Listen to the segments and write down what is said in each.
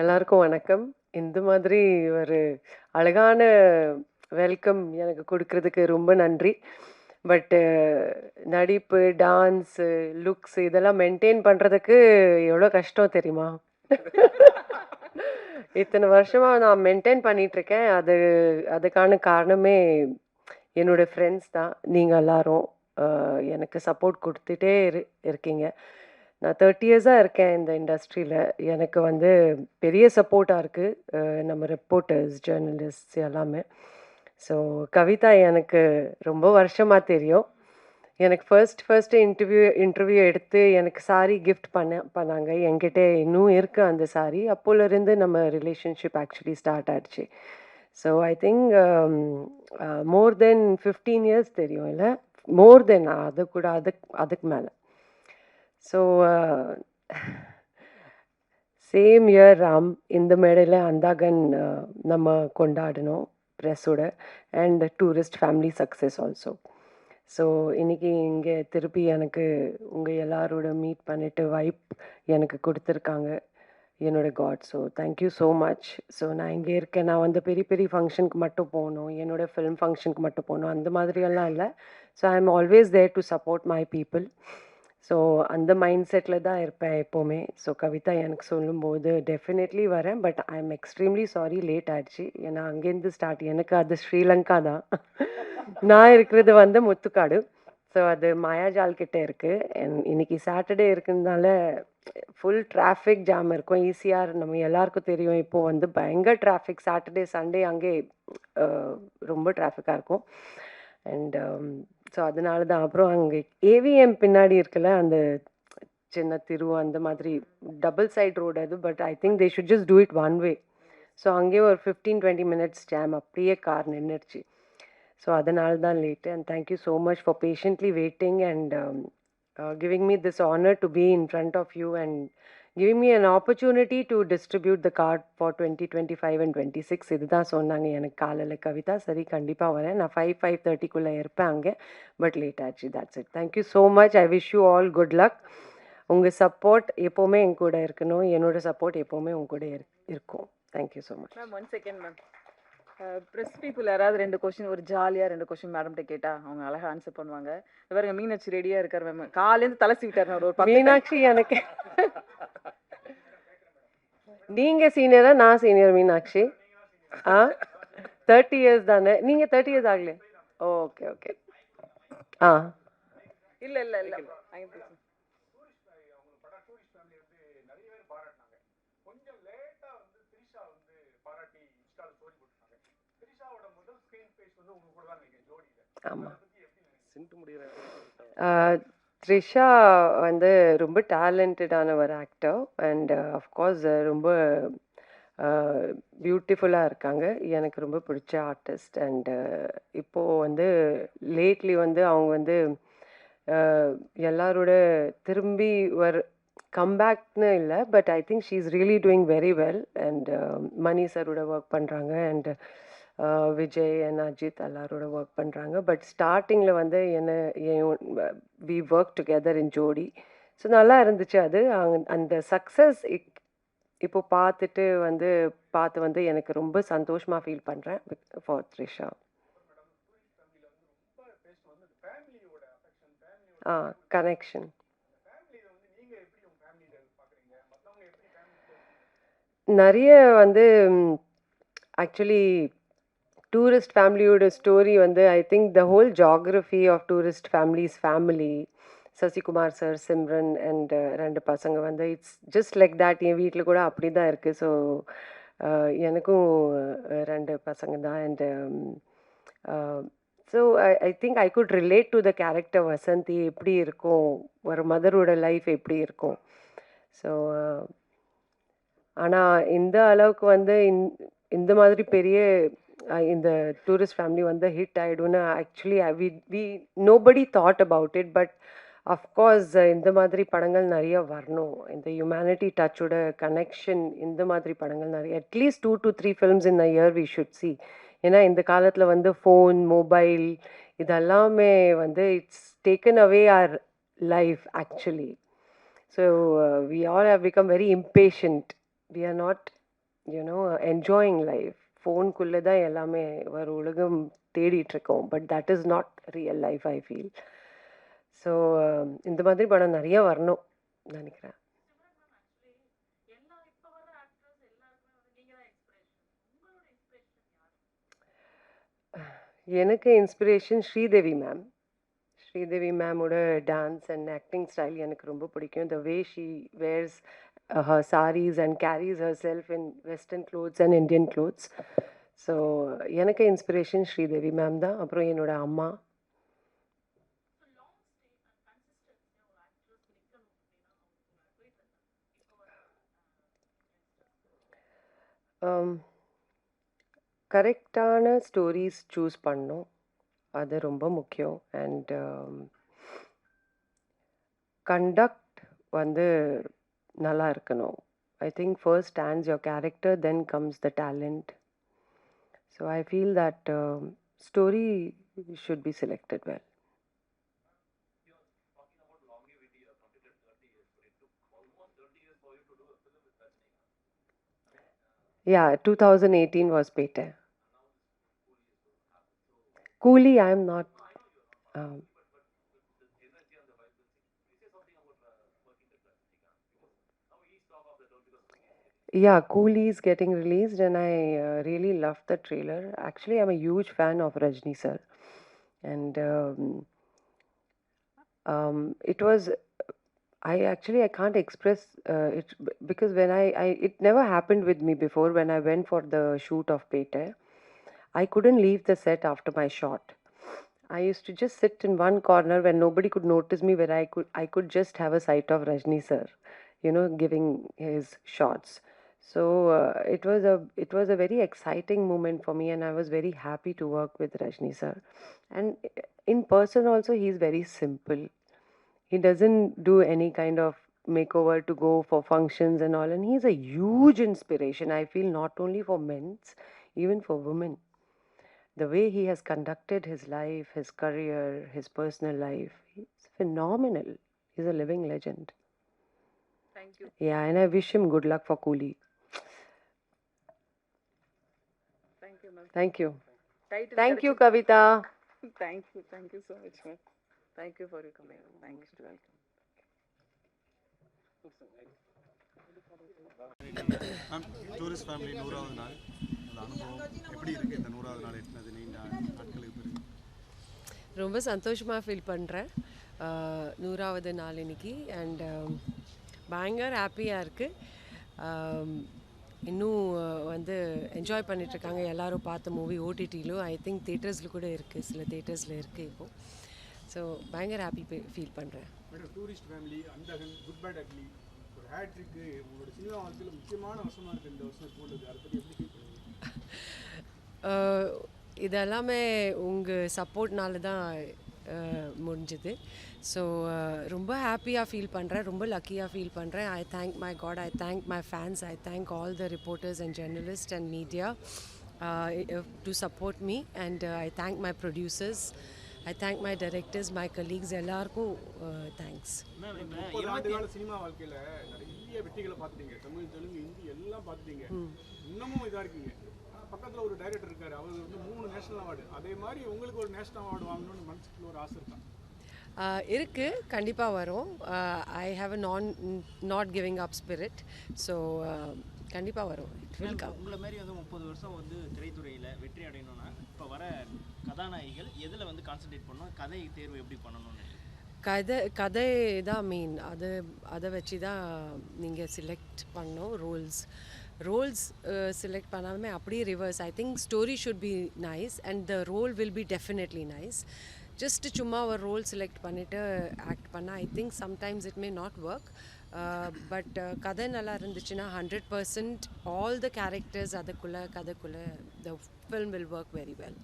எல்லாருக்கும் வணக்கம். இந்த மாதிரி ஒரு அழகான வெல்கம் எனக்கு கொடுக்கறதுக்கு ரொம்ப நன்றி. பட்டு நடிப்பு, டான்ஸு, லுக்ஸ் இதெல்லாம் மெயின்டெயின் பண்ணுறதுக்கு எவ்வளோ கஷ்டம் தெரியுமா? இத்தனை வருஷமாக நான் மெயின்டெயின் பண்ணிகிட்ருக்கேன் அது அதுக்கான காரணமே என்னோட ஃப்ரெண்ட்ஸ் தான். நீங்கள் எல்லாரும். எனக்கு சப்போர்ட் கொடுத்துட்டே இரு இருக்கீங்க. நான் தேர்ட்டி இயர்ஸாக இருக்கேன் இந்த இண்டஸ்ட்ரியில் எனக்கு வந்து பெரிய சப்போர்ட்டாக இருக்குது நம்ம ரிப்போர்ட்டர்ஸ், ஜர்னலிஸ்ட்ஸ் எல்லாமே. ஸோ கவிதா எனக்கு ரொம்ப வருஷமாக தெரியும். எனக்கு ஃபர்ஸ்ட் ஃபர்ஸ்ட்டு இன்டர்வியூ இன்டர்வியூ எடுத்து எனக்கு சாரி கிஃப்ட் பண்ண பண்ணாங்க. என்கிட்ட இன்னும் இருக்கு அந்த சாரி. அப்போலருந்து நம்ம ரிலேஷன்ஷிப் ஆக்சுவலி ஸ்டார்ட் ஆச்சு. So I think more than 15 years தெரியும் இல்லை மோர் தென் அது கூட அதுக் அதுக்கு மேலே ஸோ சேம் இயர் ராம் இந்த மேடையில் அந்தாகன் uh, நம்ம கொண்டாடினோம் ப்ரெஸ்ஸோட and tourist family success also. So இன்றைக்கி இங்கே திருப்பி எனக்கு உங்கள் எல்லாரோட மீட் பண்ணிட்டு வைப் எனக்கு கொடுத்துருக்காங்க என்னோட God. So thank you so much. So நான் இங்கே இருக்கேன். நான் வந்து பெரிய பெரிய ஃபங்க்ஷனுக்கு மட்டும் போகணும் என்னோட ஃபிலிம் ஃபங்க்ஷனுக்கு மட்டும் போகணும் அந்த மாதிரியெல்லாம் இல்லை so I am always there to support my people. So அந்த மைண்ட் செட்ல தான் இருப்பேன் எப்பவுமே. ஸோ கவிதா எனக்கு சொல்லும்போது டெஃபினெட்லி வரேன். But I am extremely sorry late ஆயிடுச்சு. ஏன்னா அங்கேருந்து ஸ்டார்ட் எனக்கு அது ஸ்ரீலங்கா தான். நான் இருக்கிறது வந்து முத்துக்காடு. ஸோ அது மாயாஜால் கிட்ட இருக்கு. அண்ட் இன்னைக்கு சாட்டர்டே இருக்கிறதுனால ஃபுல் டிராஃபிக் ஜாம் இருக்கும். ஈசிஆர் நம்ம எல்லாருக்கும் தெரியும். இப்போ வந்து பயங்கர டிராஃபிக் சாட்டர்டே, சண்டே அங்கே ரொம்ப டிராஃபிக்கா இருக்கும். அண்ட் ஸோ அதனால தான். அப்புறம் அங்கே ஏவிஎம் பின்னாடி இருக்குல்ல, அந்த சின்ன திரு அந்த மாதிரி டபுள் சைட் ரோடு அது. But I think they should just do it one way. So அங்கேயே ஒரு 15, 20 மினிட்ஸ் ஜாம் அப்படியே கார் நின்றுச்சு ஸோ அதனால தான் late. And thank you so much for patiently waiting and giving me this honour to be in front of you and giving me an opportunity to distribute the card for 2025 and 26 இதுதான் சொன்னாங்க எனக்கு காலையில் கவிதா. சரி கண்டிப்பாக வரேன். நான் 5, 5:30க்குள்ள இருப்பேன் அங்கே பட் லேட் ஆச்சு. That's it. Thank you so much. I wish you all good luck. உங்கள் சப்போர்ட் எப்போவுமே என் கூட இருக்கணும். என்னோட சப்போர்ட் எப்போவுமே உங்க கூட இரு இருக்கும். Thank you so much. Ma'am one second ma'am. Press people யாராவது 2 கொஸ்டின் ஒரு ஜாலியா 2 கொஸ்டின் மேடம்ட்ட கேட்டா அவங்க அழகா ஆன்சர் பண்ணுவாங்க. இத பாருங்க மீனாட்சி ரெடியா இருக்காரு மேம். காலையிலேருந்து தலை சீவிட்டாரு மேம். ஒரு 10 மீனாட்சி எனக்கு நீங்க சீனியரா? நான் சீனியர் மீனாட்சி. ஆ 30 இயர்ஸ் தானே. நீங்க 30 இயர்ஸ் ஆகலையா? Okay, okay. ஆ. இல்ல இல்ல இல்ல. அங்க பேசுங்க. ஆமா. ஆ த்ரிஷா வந்து ரொம்ப டேலண்டடான ஒரு ஆக்டர் அண்ட் ஆஃப் கோர்ஸ் ரொம்ப அ பியூட்டிஃபுல்லா இருக்காங்க. எனக்கு ரொம்ப பிடிச்ச ஆர்டிஸ்ட் அண்ட் இப்போ வந்து லேட்லி வந்து அவங்க வந்து எல்லாரோட திரும்பி ஒரு கம்பேக்ன்னு இல்ல. But I think she is really doing very well and Mani சாரோட ஒர்க் பண்றாங்க அண்ட் விஜய் அண்ட் அஜித் எல்லாரோட ஒர்க் பண்ணுறாங்க பட் ஸ்டார்டிங்கில் வந்து என்ன வி ஒர்க் டுகெதர் இன் ஜோடி. ஸோ நல்லா இருந்துச்சு அது. அந்த சக்ஸஸ் இப்போ பார்த்துட்டு வந்து பார்த்து வந்து எனக்கு ரொம்ப சந்தோஷமாக ஃபீல் பண்ணுறேன் ஃபார் த்ரிஷா. Ah connection. நிறைய வந்து ஆக்சுவலி டூரிஸ்ட் ஃபேமிலியோட ஸ்டோரி வந்து I think the whole geography of tourist families family. Sasikumar sir, Simran and ரெண்டு பசங்க வந்து இட்ஸ் ஜஸ்ட் லைக் தட் என் வீட்டில் கூட அப்படிதான் இருக்குது ஸோ uh, எனக்கும் uh, ரெண்டு பசங்க தான் and so I I think I could relate to the character Vasanthi எப்படி இருக்கும்? ஒரு மதரோட லைஃப் எப்படி இருக்கும்? ஸோ uh, ஆனால் இந்த அளவுக்கு வந்து இந் இந்த மாதிரி பெரிய அ இந்த டூரிஸ்ட் ஃபேமிலி வந்து hit ஆயிடும்னு actually we we nobody thought about it. But of course இந்த மாதிரி படங்கள் நெறைய வரணும். இந்த ஹியூமனிட்டி டச்சோட கனெக்ஷன் இந்த மாதிரி படங்கள் நெறைய at least 2 to 3 films in a year we should see. ஏன்னா இந்த காலத்துல வந்து ஃபோன், மொபைல் இதெல்லாமே வந்து it's taken away our life actually. So we all have become very impatient. We are not you know enjoying life ஃபோனுக்குள்ளே தான் எல்லாமே ஒரு உலகம் தேடிட்டுருக்கோம். But that is not real life I feel so இந்த மாதிரி படம் நிறைய வரணும் நினைக்கிறேன். எனக்கு இன்ஸ்பிரேஷன் ஸ்ரீதேவி மேம் ஸ்ரீதேவி மேமோட டான்ஸ் அண்ட் ஆக்டிங் ஸ்டைல் எனக்கு ரொம்ப பிடிக்கும். The way she wears her sarees and carries herself in western clothes and Indian clothes. So எனக்கு இன்ஸ்பிரேஷன் ஸ்ரீதேவி மேம் தான். அப்புறம் என்னோட அம்மா. கரெக்டான ஸ்டோரிஸ் சூஸ் பண்ணணும். அது ரொம்ப முக்கியம். அண்ட் கண்டக்ட் வந்து நல்லா இருக்கணும் I think first stands your character then comes the talent so I feel that story should be selected well Yeah, 2018 was Pete. Coolie, I am not. Um, yeah, Coolie is getting released, and I uh, really loved the trailer. Actually, I'm a huge fan of Rajni sir, and um, um, it was. I actually I can't express uh, it because when I, I it never happened with me before when I went for the shoot of Pete. I couldn't leave the set after my shot. I used to just sit in one corner where nobody could notice me, where I could I could just have a sight of Rajni sir, you know, giving his shots. So uh, it was a it was a very exciting moment for me, and I was very happy to work with Rajni sir. And uh, in person also, he's very simple. He doesn't do any kind of makeover to go for functions and all, and he's a huge inspiration. I feel not only for men's, even for women the way he has conducted his life, his career, his personal life, he's phenomenal. He's a living legend. Thank you. Yeah, and I wish him good luck for Cooley. Thank you, ma'am. Thank you. Title Thank you, கிடைச்சிருக்கு. Kavita. Thank you. Thank you so much, ma'am. Thank you for your comment. Thank you. Welcome. Ma'am Tourist Family நூறாவது நாள் அந்த அனுபவம் எப்படி இருக்குது இந்த நூறாவது நாள் எட்டினது நீண்ட நாட்களுக்கு பிறகு ரொம்ப சந்தோஷமாக ஃபீல் பண்ணுறேன் நூறாவது நாள் இன்னைக்கு அண்ட் பயங்கர ஹாப்பியாக இருக்குது இன்னும் வந்து என்ஜாய் பண்ணிகிட்ருக்காங்க எல்லாரும் பார்த்த மூவி ஓடிடியிலும் ஐ திங்க் தேட்டர்ஸில் கூட இருக்குது சில தேட்டர்ஸில் இருக்குது இப்போது ஸோ பயங்கர ஹாப்பி ஃபீல் பண்ணுறேன் tourist family Andhagan good bad ugly ஒரு ஹேட்ரிக்கு உங்களோட சினிமா வாழ்க்கையில் முக்கியமான வருஷமாக இருக்குது இந்த வருஷம் போனது அதை பற்றி எப்படி ஃபீல் பண்ணுவீங்க அஹ் இதெல்லாமே உங்கள் சப்போர்ட்னால தான் முடிஞ்சுது. ஸோ ரொம்ப ஹாப்பியாக ஃபீல் பண்ணுறேன் ரொம்ப லக்கியாக ஃபீல் பண்ணுறேன் I thank my God I thank my fans I thank all the reporters and journalist and media to support me and I thank my producers I thank my directors my colleagues எல்லாருக்கும் thanks ஆண்டு கால cinema வாழ்க்கையில் நிறைய வெற்றிகளை பார்த்துட்டீங்க. தமிழ் தெலுங்கு ஹிந்தி எல்லாம் பார்த்துட்டீங்க. இன்னமும் இதாக இருக்கீங்க. பக்கத்தில் ஒரு டைரக்டர் இருக்காரு. அவர் வந்து மூணு நேஷனல் அவார்டு அதே மாதிரி உங்களுக்கு ஒரு நேஷனல் அவார்டு வாங்கணும்னு மனசுக்குள்ள ஆசை இருக்கா? இருக்குது கண்டிப்பாக வரும். ஐ ஹாவ் அ நான் not giving up spirit so கண்டிப்பாக வரும். உங்களை மாதிரி வந்து முப்பது வருஷம் வந்து திரைத்துறையில் வெற்றி அடையணும்னா இப்போ வர கதாநாயகிகள் எதில் வந்து கான்சென்ட்ரேட் பண்ணணும்? கதை தேர்வு எப்படி பண்ணணும்னு கதை கதை தான் மெயின் அது அதை வச்சு தான் நீங்கள் செலக்ட் பண்ணணும் ரோல்ஸ் ரோல்ஸ் செலக்ட் பண்ணாலுமே அப்படியே reverse I think story should be nice and the role will be definitely nice just சும்மா ஒரு ரோல் செலக்ட் பண்ணிவிட்டு ஆக்ட் பண்ணால் I think sometimes it may not work but கதை நல்லா இருந்துச்சுன்னா hundred percent all the characters அதுக்குள்ளே கதைக்குள்ளே the film will work very well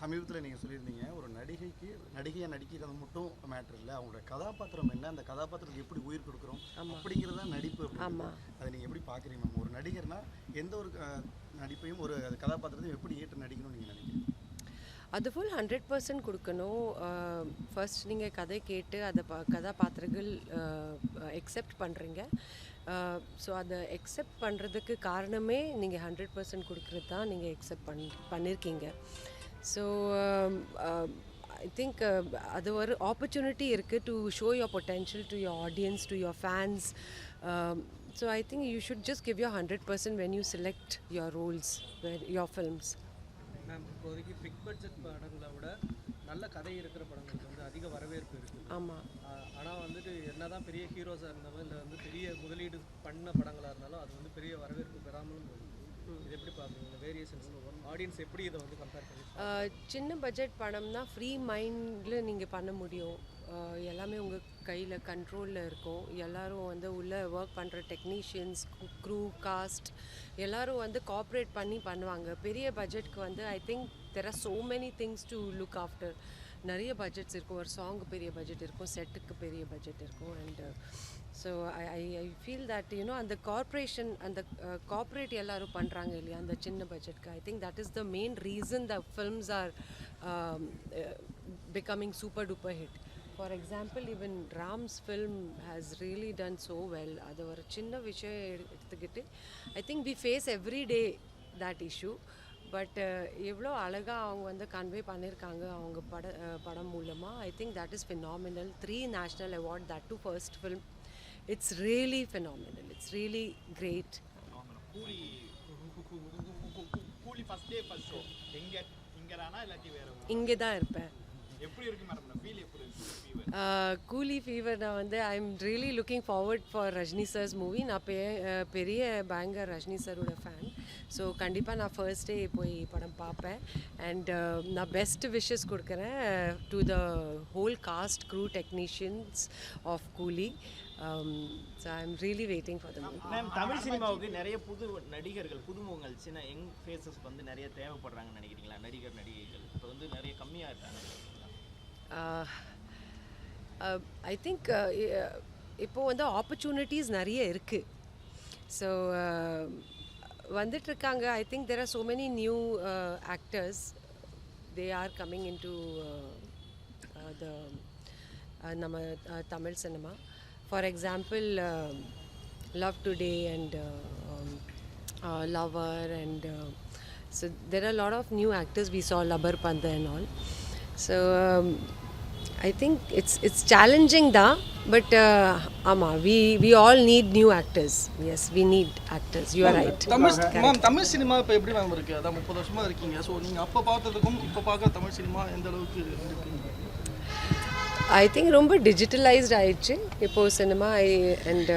சமீபத்தில் நீங்கள் சொல்லியிருந்தீங்க ஒரு நடிகைக்கு நடிகையாக நடிக்கிறது மட்டும் மேட்ரு இல்லை. அவங்களோட கதாபாத்திரம் என்ன அந்த கதாபாத்திரத்துக்கு எப்படி உயிர் கொடுக்குறோம் அப்படிங்கிறது தான் நடிப்பு அப்படிங்கிறது. ஆமா. அதை நீங்கள் எப்படி பார்க்குறீங்க மேம்? ஒரு நடிகர்னா எந்த ஒரு நடிப்பையும் ஒரு கதாபாத்திரத்தையும் எப்படி ஏற்று நடிக்கணும்னு நீங்கள் நினைக்கிறீங்க? அது ஃபுல் ஹண்ட்ரட் பர்சன்ட் கொடுக்கணும். ஃபர்ஸ்ட் நீங்கள் கதை கேட்டு அதை ப கதாபாத்திரங்கள் எக்ஸெப்ட் பண்ணுறீங்க ஸோ அதை எக்ஸெப்ட் பண்ணுறதுக்கு காரணமே நீங்கள் ஹண்ட்ரட் பர்சன்ட் கொடுக்குறது தான் நீங்கள் எக்ஸெப்ட் பண் பண்ணியிருக்கீங்க ஸோ ஐ திங்க் அது ஒரு ஆப்பர்ச்சுனிட்டி இருக்குது to show your potential to your audience to your fans so I think you should just give your hundred percent when you select your roles your films ma'am இப்போதைக்கு big budget படங்களை விட நல்ல கதை இருக்கிற படங்களுக்கு வந்து அதிக வரவேற்பு இருக்குது ஆமாம் ஆனால் வந்துட்டு என்னதான் பெரிய ஹீரோஸாக இருந்தாலும் இல்லை வந்து பெரிய முதலீடு பண்ண படங்களாக இருந்தாலும் அது வந்து பெரிய வரவேற்பு பெறாமலும் இது எப்படி பார்க்குறீங்க இந்த வேரியேஷன்ஸ் ஆடியன்ஸ் எப்படி இதை வந்து கம்பேர் பண்ணி சின்ன பட்ஜெட் படம்னா ஃப்ரீ மைண்டில் நீங்கள் பண்ண முடியும். எல்லாமே உங்கள் கையில் கண்ட்ரோலில் இருக்கும். எல்லோரும் வந்து உள்ளே ஒர்க் பண்ணுற டெக்னீஷியன்ஸ் க்ரூ காஸ்ட் எல்லோரும் வந்து கோஆப்ரேட் பண்ணி பண்ணுவாங்க. பெரிய பட்ஜெட்க்கு வந்து I think there are so many things to look after நிறைய பட்ஜெட்ஸ் இருக்கும். ஒரு சாங்க்கு பெரிய பட்ஜெட் இருக்கும். செட்டுக்கு பெரிய பட்ஜெட் இருக்கும். And so I I I feel that you know அந்த கார்ப்ரேஷன் அந்த uh, கார்ப்ரேட் எல்லாரும் பண்ணுறாங்க இல்லையா? அந்த சின்ன பட்ஜெட்க்கு I think that is the main reason the films are becoming super duper hit for example even Ram's film has really done so well அது ஒரு சின்ன விஷயம் எடு- எடுத்துக்கிட்டு I think we face every day that issue but எவ்வளோ அழகாக அவங்க வந்து கன்வே பண்ணியிருக்காங்க அவங்க பட படம் மூலமாக I think that is phenomenal three national award that too first film it's really phenomenal it's really great இங்க தானா? இங்கே இருப்பேன். எப்படி இருக்கு மேடம் ஃபீல் எப்படி இருக்கு ஃபீவர் Uh, கூலி ஃபீவர் நான் வந்து I am really looking forward for Rajini sir's movie நான் பெ uh, பெரிய பேங்கர் ரஜினி சரோட ஃபேன் ஸோ கண்டிப்பாக நான் ஃபர்ஸ்ட் டே போய் படம் பார்ப்பேன். அண்ட் நான் பெஸ்ட் விஷஸ் கொடுக்குறேன் to the whole cast crew technicians of Coolie so I am really waiting for the movie ma'am Tamil சினிமாவுக்கு நிறைய புது நடிகர்கள் புதுமுகங்கள் சின்ன யங் ஃபேஸஸ் வந்து நிறைய தேவைப்படுறாங்கன்னு நினைக்கிறீங்களா? நடிகர் நடிகைகள். இப்போ வந்து நிறைய கம்மியாக இருக்காங்க. ஐ திங்க் இப்போ வந்து ஆப்பர்ச்சுனிட்டிஸ் நிறைய இருக்குது ஸோ வந்துட்டுருக்காங்க I think there are so many new actors they are coming in to the நம்ம uh, Tamil cinema for example love today and lover and so there are lot of new actors we saw Lubber Pandhu and all so I think it's it's challenging தான் but ஆமாம் we we all need new actors yes we need actors you are right Tamil ma'am Tamil cinema இப்போ எப்படி ma'am இருக்கு? அதான் முப்பது வருஷமா இருக்கீங்க. So நீங்கள் அப்போ பார்த்ததுக்கும் இப்போ பார்க்குற தமிழ் சினிமா எந்த அளவுக்கு ஐ திங்க் ரொம்ப டிஜிட்டலைஸ்ட் ஆயிடுச்சு. இப்போது cinema I and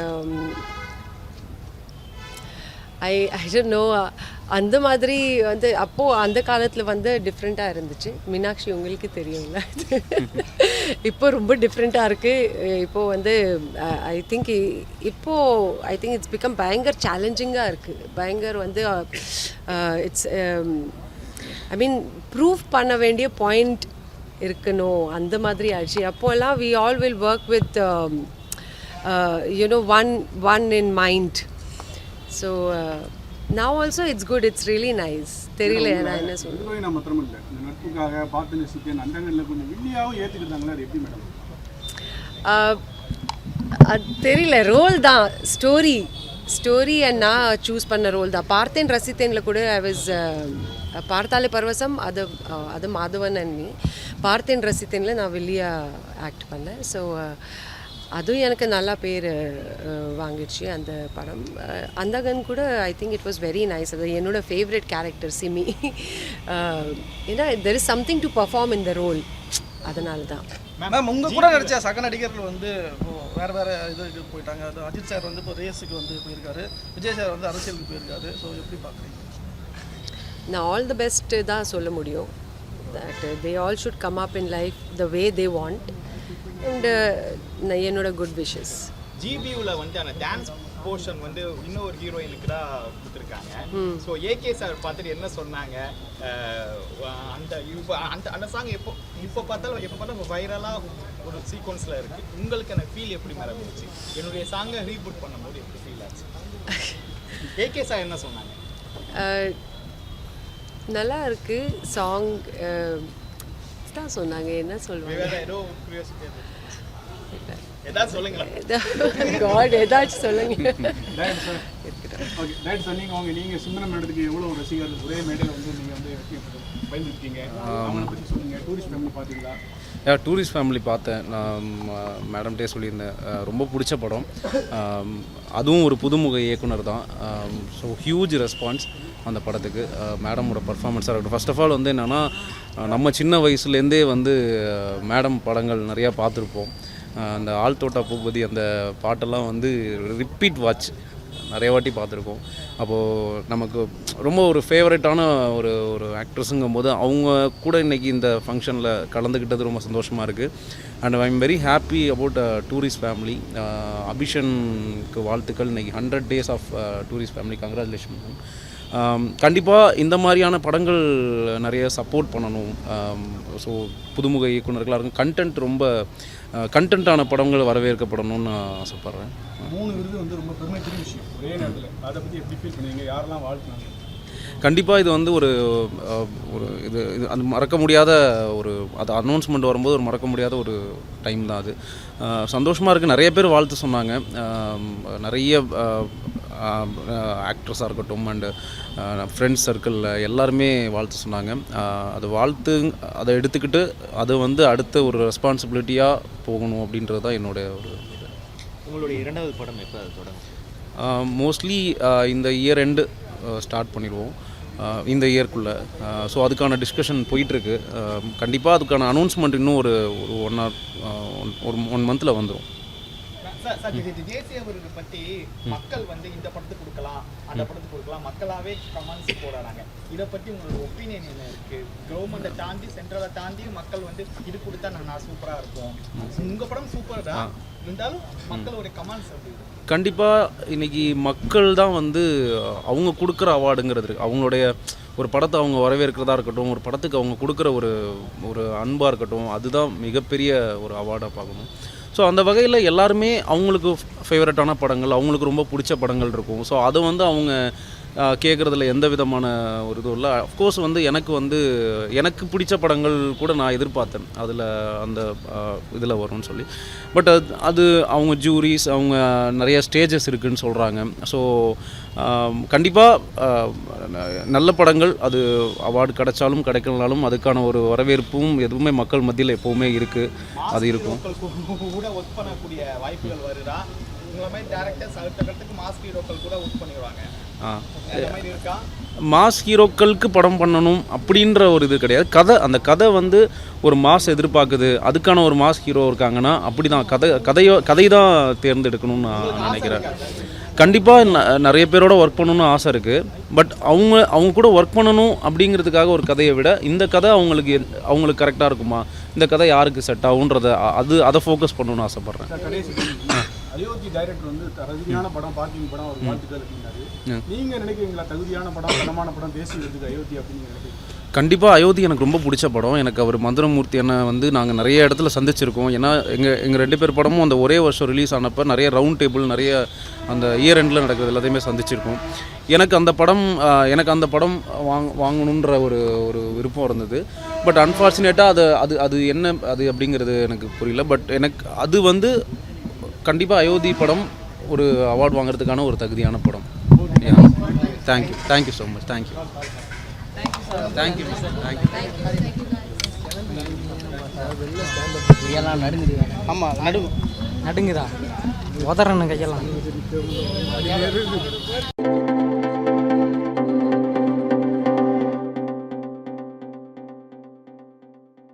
I I don't know அந்த மாதிரி வந்து அப்போது அந்த காலத்தில் வந்து டிஃப்ரெண்ட்டாக இருந்துச்சு. மீனாட்சி உங்களுக்கு தெரியும்ல. இப்போ ரொம்ப டிஃப்ரெண்ட்டாக இருக்குது இப்போது வந்து ஐ திங்க் இப்போது ஐ திங்க் இட்ஸ் பிகம் பயங்கர சேலஞ்சிங்காக இருக்குது பயங்கர் வந்து இட்ஸ் ஐ மீன் ப்ரூவ் பண்ண வேண்டிய பாயிண்ட் இருக்கணும். அந்த மாதிரி ஆச்சு. அப்போல்லாம் we all will work with you know one one in mind so now also it's good it's really nice தெரியல நான் என்ன சொல்லுவேன் மாத்திரம் இல்லை. இந்த நட்புக்காக பார்ட்னர்ஷிப் அந்த கொஞ்சம் வில்லியாவும் ஏற்றுக்கிட்டாங்களா அது எப்படி மேடம் Uh, அது தெரியல ரோல் தான் ஸ்டோரி ஸ்டோரி அண்ட் நான் சூஸ் பண்ண ரோல் தான். பார்த்தேன் ரசித்தேனில் கூட ஐ வாஸ் பார்த்தாலே பரவசம் அது uh, அது மாதவன் அண்ட் மீ பார்த்தேன் ரசித்தேனில் நான் வெளியா ஆக்ட் பண்ணேன். ஸோ அதுவும் எனக்கு நல்லா பேர் வாங்கிடுச்சு அந்த படம். அந்தகன் கூட I think it was very nice அது என்னோட ஃபேவரட் கேரக்டர் சிமி. ஏன்னா there is something to perform in the role அதனால தான் மேம் உங்க கூட நடிச்ச சக நடிகர்கள் வந்து இப்போ வேற வேற இதுக்கு போயிட்டாங்க. அது அஜித் சார் வந்து இப்போ ரேஸுக்கு வந்து போயிருக்காரு. விஜய் சார் வந்து அரசியலுக்கு போயிருக்காரு. ஸோ எப்படி பார்க்குறீங்க நான் ஆல் த பெஸ்ட் தான் சொல்ல முடியும். That they all should come up in life the way they want and என்னோட குட் விஷஸ் ஜிபியூல வந்து அந்த டான்ஸ் போர்ஷன் வந்து இன்னொரு ஹீரோயினுக்கு தான் கொடுத்துருக்காங்க. ஸோ ஏகே சார் பார்த்துட்டு என்ன சொன்னாங்க? அந்த இப்போ அந்த அந்த சாங் எப்போ இப்போ பார்த்தாலும் எப்போ பார்த்தாலும் வைரலாக ஒரு சீக்வன்ஸில் இருக்கு. உங்களுக்கு அந்த ஃபீல் எப்படி மேடம் இருந்துச்சு? என்னுடைய சாங்கை ரீபூட் பண்ணும்போது எப்படி ஃபீல் ஆச்சு? ஏகே சார் என்ன சொன்னாங்க? நல்லா இருக்கு. சாங் தான் சொன்னாங்க என்ன சொல்லுவாங்க காட் ஏதாச்சும் சொல்லுங்க நீங்கள் சுந்தரம் மேடத்துக்கு எவ்வளோ ரசிகர்கள் ஒரே மேடையில் வந்து நீங்கள் வந்து வெற்றி பயந்துருக்கீங்க அவங்கள பற்றி சொல்லுங்கள் டூரிஸ்ட் ஃபேமிலி பார்த்தீங்களா டூரிஸ்ட் ஃபேமிலி பார்த்தேன் நான் மேடம்கிட்டே சொல்லியிருந்தேன் ரொம்ப பிடிச்ச படம். ஆம், அதுவும் ஒரு புதுமுக இயக்குனர் தான். ஸோ ஹியூஜ் ரெஸ்பான்ஸ் அந்த படத்துக்கு மேடமோட பர்ஃபார்மன்ஸாக இருக்கட்டும். ஃபர்ஸ்ட் ஆஃப் ஆல் வந்து என்னென்னா நம்ம சின்ன வயசுலேருந்தே வந்து மேடம் படங்கள் நிறையா பார்த்துருப்போம். அந்த ஆழ்தோட்டா பூபதி அந்த பாட்டெல்லாம் வந்து ரிப்பீட் வாட்ச் நிறைய வாட்டி பார்த்துருக்கோம். அப்போது நமக்கு ரொம்ப ஒரு ஃபேவரட்டான ஒரு ஒரு ஆக்ட்ரஸுங்கும் போது அவங்க கூட இன்றைக்கி இந்த ஃபங்க்ஷனில் கலந்துக்கிட்டது ரொம்ப சந்தோஷமாக இருக்குது and I am very happy about tourist family அபிஷனுக்கு வாழ்த்துக்கள். இன்றைக்கி hundred days of tourist family congratulation கண்டிப்பாக இந்த மாதிரியான படங்கள் நிறைய சப்போர்ட் பண்ணணும். ஸோ புதுமுக இயக்குனர்களாக இருக்கும் கண்டென்ட் ரொம்ப கண்டென்ட்டான படங்கள் வரவேற்கப்படணும்னு நான் ஆசைப்பட்றேன். மூணு விருது வந்து ரொம்ப பெருமைக்குரிய விஷயம் ஒரே நேரத்தில். அதை பற்றி எப்படி ஃபீல் பண்ணுவீங்க? யாரெல்லாம் வாழ்த்துனாங்க? கண்டிப்பாக இது வந்து ஒரு ஒரு இது இது அது மறக்க முடியாத ஒரு அது அனௌன்ஸ்மெண்ட் வரும்போது ஒரு மறக்க முடியாத ஒரு டைம் தான் அது. சந்தோஷமாக இருக்குது நிறைய பேர் வாழ்த்து சொன்னாங்க. நிறைய ஆக்ட்ரஸாக இருக்கட்டும் அண்டு ஃப்ரெண்ட்ஸ் சர்க்கிளில் எல்லாருமே வாழ்த்து சொன்னாங்க. அது வாழ்த்து அதை எடுத்துக்கிட்டு அது வந்து அடுத்த ஒரு ரெஸ்பான்சிபிலிட்டியாக போகணும் அப்படின்றது தான் என்னுடைய ஒரு உங்களுடைய இரண்டாவது படம் எப்போ அது தொடங்கும் மோஸ்ட்லி இந்த இயர் எண்டு ஸ்டார்ட் பண்ணிடுவோம். இந்த இயர்க்குள்ளே ஸோ அதுக்கான டிஸ்கஷன் போயிட்டுருக்கு. கண்டிப்பாக அதுக்கான அனௌன்ஸ்மெண்ட் இன்னும் ஒரு ஒரு ஒன் ஆர் ஒரு ஒன் மந்தில் வந்துடும் சார் சார் இது இது தேசிய விருது பத்தி மக்கள் வந்து இந்த படத்துக்கு கொடுக்கலாம் அந்த படத்துக்கு கொடுக்கலாம் மக்களாவே கமெண்ட்ஸ் போடுறாங்க. இதை பத்தி உங்களோட ஒப்பீனியன் என்ன இருக்கு? கவர்மெண்ட்டை தாண்டி சென்ட்ரலை தாண்டி மக்கள் வந்து இது கொடுத்தா நான் நான் சூப்பரா இருக்கும் உங்க படம் சூப்பர் தான். இருந்தாலும் மக்களோட கமெண்ட்ஸ் இருக்கு. கண்டிப்பாக இன்னைக்கு மக்கள் தான் வந்து அவங்க கொடுக்குற அவார்டுங்கிறது அவங்களுடைய ஒரு படத்தை அவங்க வரவேற்கிறதா இருக்கட்டும் ஒரு படத்துக்கு அவங்க கொடுக்குற ஒரு ஒரு அன்பாக இருக்கட்டும் அதுதான் மிகப்பெரிய ஒரு அவார்டாக பார்க்கணும். ஸோ அந்த வகையில் எல்லாருமே அவங்களுக்கு ஃபேவரட்டான படங்கள் அவங்களுக்கு ரொம்ப பிடிச்ச படங்கள் இருக்கும். ஸோ அதை வந்து அவங்க கேட்குறதுல எந்த விதமான ஒரு இதுவும் இல்லை. அஃப்கோர்ஸ் வந்து எனக்கு வந்து எனக்கு பிடிச்ச படங்கள் கூட நான் எதிர்பார்த்தேன். அதில் அந்த இதில் வரும்னு சொல்லி. பட் அது அது அவங்க ஜூரிஸ் அவங்க நிறைய ஸ்டேஜஸ் இருக்குன்னு சொல்கிறாங்க ஸோ கண்டிப்பாக நல்ல படங்கள் அது அவார்டு கிடைச்சாலும் கிடைக்கலனாலும் அதுக்கான ஒரு வரவேற்பும் எதுவுமே மக்கள் மத்தியில் எப்போவுமே இருக்குது அது இருக்கும். ஹீரோக்கள் கூட ஒர்க் பண்ணக்கூடிய வாய்ப்புகள் வருதா? உங்களை மாதிரி டேரக்டர்ஸ் அடுத்த கட்டத்துக்கு மாஸ் ஹீரோக்கள் கூட ஒர்க் பண்ணிடுவாங்க. மாஸ் ஹீரோக்களுக்கு படம் பண்ணணும் அப்படின்ற ஒரு இது கிடையாது. கதை அந்த கதை வந்து ஒரு மாஸ் எதிர்பார்க்குது. அதுக்கான ஒரு மாஸ் ஹீரோ இருக்காங்கன்னா அப்படி தான் கதை கதையோ கதை தான் தேர்ந்தெடுக்கணும்னு நான் நினைக்கிறேன். கண்டிப்பாக நிறைய பேரோட ஒர்க் பண்ணணும்னு ஆசை இருக்குது பட் அவங்க அவங்க கூட ஒர்க் பண்ணணும் அப்படிங்கிறதுக்காக ஒரு கதையை விட இந்த கதை அவங்களுக்கு அவங்களுக்கு கரெக்டாக இருக்குமா? இந்த கதை யாருக்கு செட் ஆகுன்றத அது அதை ஃபோக்கஸ் பண்ணணும்னு ஆசைப்பட்றேன். அயோத்தி டைரக்டர் வந்து தகுதியான படம் பார்க்கிங் படம் ஒரு வாழ்த்துக்கள் அப்படின்னாரு. நீங்க நினைக்கிறீங்களா தகுதியான படம் தரமான படம் தேசிய விருதுக்கு அயோத்தி அப்படின்னு நினைக்கிறீங்க? கண்டிப்பாக அயோத்தி எனக்கு ரொம்ப பிடிச்ச படம். எனக்கு அவர் மதுரமூர்த்தி அண்ணா வந்து நாங்கள் நிறைய இடத்துல சந்திச்சிருக்கோம். ஏன்னா எங்கள் எங்கள் ரெண்டு பேர் படமும் அந்த ஒரே வருஷம் ரிலீஸ் ஆனப்போ நிறைய ரவுண்ட் டேபிள் நிறைய அந்த இயர் எண்டில் நடக்கிறது எல்லாத்தையுமே சந்திச்சிருக்கோம். எனக்கு அந்த படம் எனக்கு அந்த படம் வாங் வாங்கணுன்ற ஒரு ஒரு விருப்பம் இருந்தது. பட் அன்ஃபார்ச்சுனேட்டாக அது அது அது என்ன அது அப்படிங்கிறது எனக்கு புரியல. பட் எனக்கு அது வந்து கண்டிப்பாக அயோத்தி படம் ஒரு அவார்ட் வாங்குறதுக்கான ஒரு தகுதியான படம். Thank you thank you so much thank you thank you கையெல்லாம் நடுங்குது. ஆமாம் நடுங்கும் நடுங்குதா? உதறணும் கையெல்லாம்.